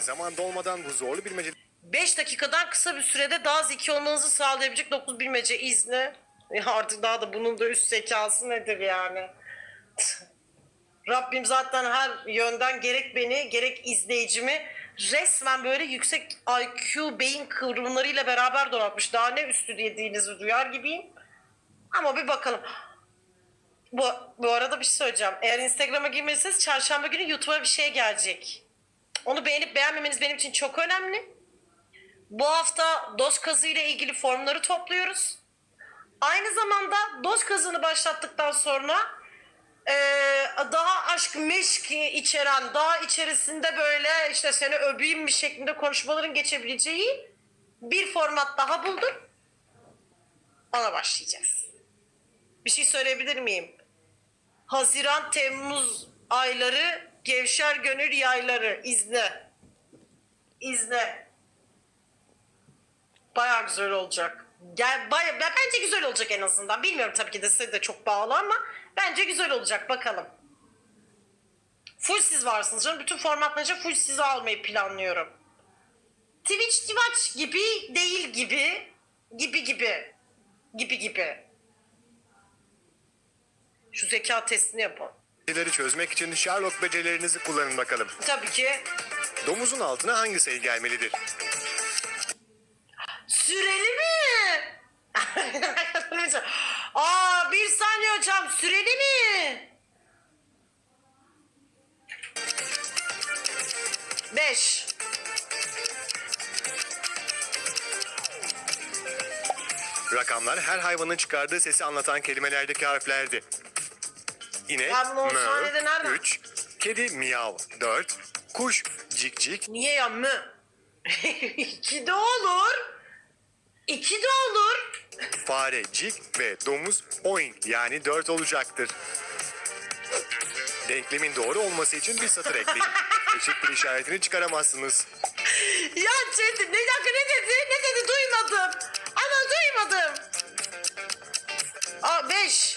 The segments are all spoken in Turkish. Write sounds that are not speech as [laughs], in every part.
Zaman dolmadan bu zorlu bilmece 5 dakikadan kısa bir sürede daha zeki olmanızı sağlayabilecek 9 bilmece izni. Ya artık daha da bunun da üst zekası nedir yani? Rabbim zaten her yönden gerek beni gerek izleyicimi resmen böyle yüksek IQ beyin kıvrımlarıyla beraber donatmış. Daha ne üstü dediğinizi duyar gibiyim. Ama bir bakalım. Bu, bu arada bir şey söyleyeceğim. Eğer Instagram'a girmeliyseniz çarşamba günü YouTube'a bir şey gelecek. Onu beğenip beğenmemeniz benim için çok önemli. Bu hafta doz kazı ile ilgili formları topluyoruz. Aynı zamanda doz kazını başlattıktan sonra eee, daha aşk meşk içeren, daha içerisinde böyle işte seni öpeyim bir şeklinde konuşmaların geçebileceği bir format daha buldum. Ona başlayacağız. Bir şey söyleyebilir miyim? Haziran, Temmuz ayları gevşer gönül yayları izle. İzle. Baya güzel olacak. Gel, baya, ben- bence güzel olacak en azından. Bilmiyorum tabii ki de size de çok bağlı ama bence güzel olacak bakalım. Full siz varsınız canım. Bütün formatlarca full sizi almayı planlıyorum. Twitch Twitch gibi değil gibi. Gibi gibi. Gibi gibi. Şu zeka testini yapalım. Bilmeceleri çözmek için Sherlock becerilerinizi kullanın bakalım. Tabii ki. Domuzun altına hangi sayı gelmelidir? Süreli mi? [laughs] Aa bir saniye hocam süreli mi? Beş. Rakamlar her hayvanın çıkardığı sesi anlatan kelimelerdeki harflerdi. İnek, saniyede nereden- 3, kedi miyav 4, kuş cik cik, Niye ya mı? [laughs] İki de olur. İki de olur. fare cik ve domuz oink yani 4 olacaktır. Denklemin doğru olması için bir satır ekleyin. [laughs] Eşit bir işaretini çıkaramazsınız. Ya Çetin ne dakika ne dedi? Ne dedi duymadım. Ama duymadım. Aa beş.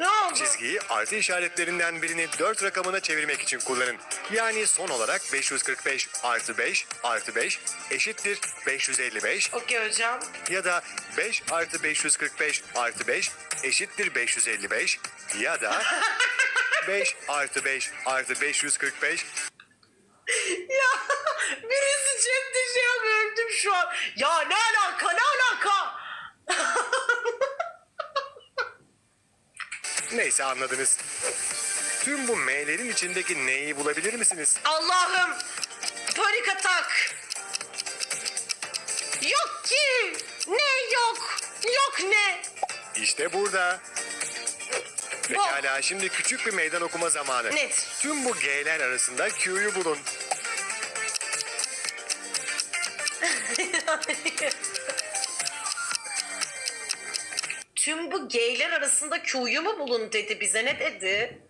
Ne oldu? Çizgiyi artı işaretlerinden birini 4 rakamına çevirmek için kullanın. Yani son olarak 545 artı 5 artı 5 eşittir 555 Okey hocam. ya da 5 artı 545 artı 5 eşittir 555 ya da [laughs] 5 artı 5 artı 545 Ya birisi chatte şey yapıyor öldüm şu an. Ya ne alaka ne alaka? Neyse anladınız. Tüm bu M'lerin içindeki N'yi bulabilir misiniz? Allah'ım panik atak. Yok ki. Ne yok. Yok ne. İşte burada. Pekala şimdi küçük bir meydan okuma zamanı. Net. Tüm bu G'ler arasında Q'yu bulun. [laughs] Tüm bu geyler arasında Q'yu mu bulun dedi bize ne dedi?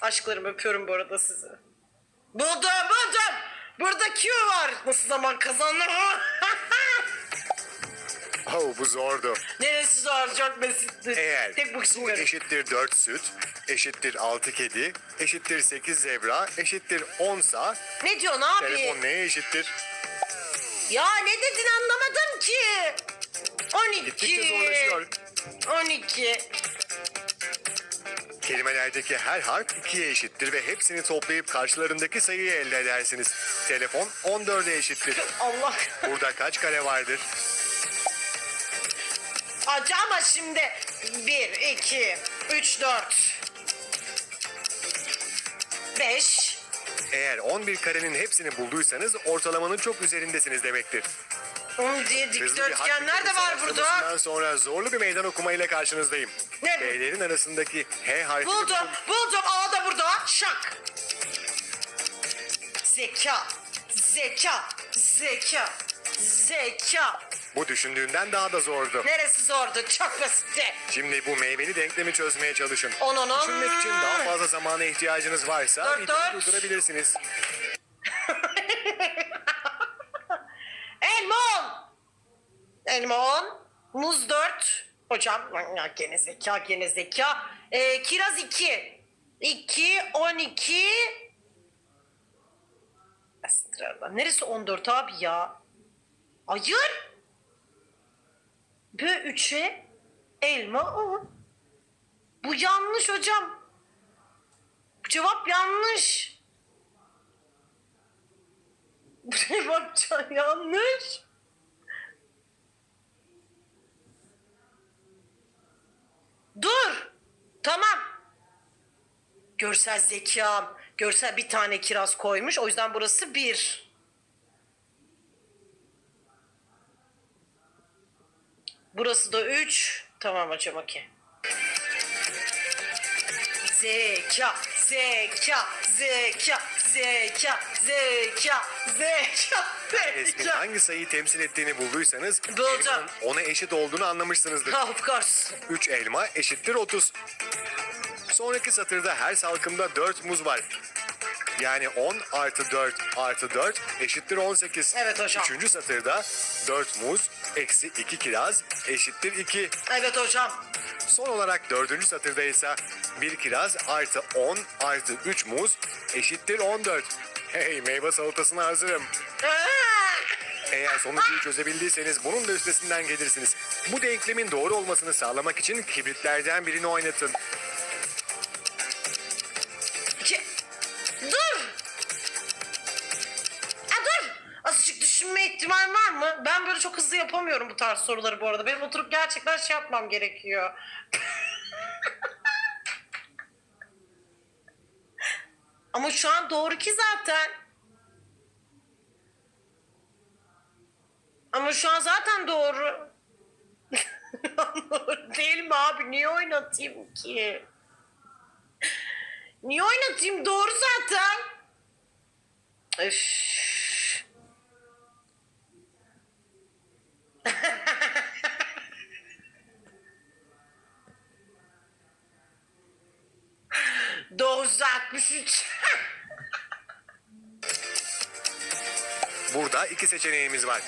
Aşklarım öpüyorum bu arada sizi. Buldum buldum. Burada Q var. Nasıl zaman kazandım? [laughs] Oh bu zordu. Neresi zor çok basitti. Eğer Tek bu su eşittir 4 süt, eşittir 6 kedi, eşittir 8 zebra, eşittir 10 sa, Ne diyorsun abi? telefon neye eşittir? Ya ne dedin anlamadım ki. 12. Gittikçe zorlaşıyor. 12. Kelimelerdeki her harf 2'ye eşittir ve hepsini toplayıp karşılarındaki sayıyı elde edersiniz. Telefon 14'e eşittir. Allah. Burada kaç kare vardır? Acı ama şimdi 1, 2, 3, 4, 5. Eğer 11 karenin hepsini bulduysanız ortalamanın çok üzerindesiniz demektir. Diye dikdörtgenler de var burada. savaşmasından sonra zorlu bir meydan okumayla karşınızdayım. Ne? B'lerin arasındaki H harfini Buldum, buldum. A da burada. Şak. Zeka, zeka, zeka, zeka. Bu düşündüğünden daha da zordu. Neresi zordu? Çok basitti. Şimdi bu meyveli denklemi çözmeye çalışın. On, on, on. Düşünmek için daha fazla zamana ihtiyacınız varsa Dört, videoyu dört. durdurabilirsiniz. [laughs] Elma on. Elma on. Muz dört. Hocam ya gene zeka gene zeka. Ee, kiraz 2. 2, 12. Astrallah. Neresi 14 abi ya? Hayır. B 3'e elma 10. Bu yanlış hocam. Bu cevap yanlış. Bu cevap yanlış. Dur. Tamam. Görsel zekam. Görsel bir tane kiraz koymuş. O yüzden burası bir. Burası da üç. Tamam hocam okey. Zeka, zeka, zeka, zeka, zeka, zeka, zeka. hangi sayıyı temsil ettiğini bulduysanız elmanın ona eşit olduğunu anlamışsınızdır. Of course. 3 elma eşittir 30. Sonraki satırda her salkımda 4 muz var. Yani 10 artı 4 artı 4 eşittir 18. Evet hocam. Üçüncü satırda 4 muz eksi 2 kiraz eşittir 2. Evet hocam. Son olarak dördüncü satırda ise 1 kiraz artı 10 artı 3 muz eşittir 14. Hey meyve salatasına hazırım. [laughs] Eğer sonucuyu çözebildiyseniz bunun da üstesinden gelirsiniz. Bu denklemin doğru olmasını sağlamak için kibritlerden birini oynatın. yapamıyorum bu tarz soruları bu arada. Benim oturup gerçekten şey yapmam gerekiyor. [laughs] Ama şu an doğru ki zaten. Ama şu an zaten doğru. [laughs] Değil mi abi? Niye oynatayım ki? Niye oynatayım? Doğru zaten. Öf. %63. Burada iki seçeneğimiz var.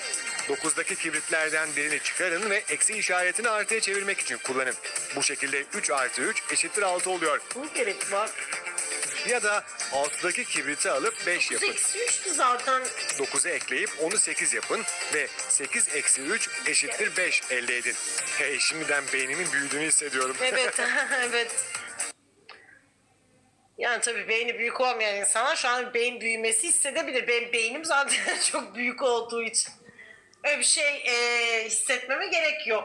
9'daki kibritlerden birini çıkarın ve eksi işaretini artıya çevirmek için kullanın. Bu şekilde 3 artı 3 eşittir 6 oluyor. Bu gerek var. Ya da 6'daki kibriti alıp 5 yapın. Eksi üçtü zaten. 9'u ekleyip onu 8 yapın ve 8 eksi 3 eşittir 5 elde edin. Hey şimdiden beynimin büyüdüğünü hissediyorum. [laughs] Evet, [laughs] evet. Yani tabii beyni büyük olmayan insanlar şu an beyin büyümesi hissedebilir. Benim beynim zaten [laughs] çok büyük olduğu için. Öyle bir şey eee, hissetmeme gerek yok.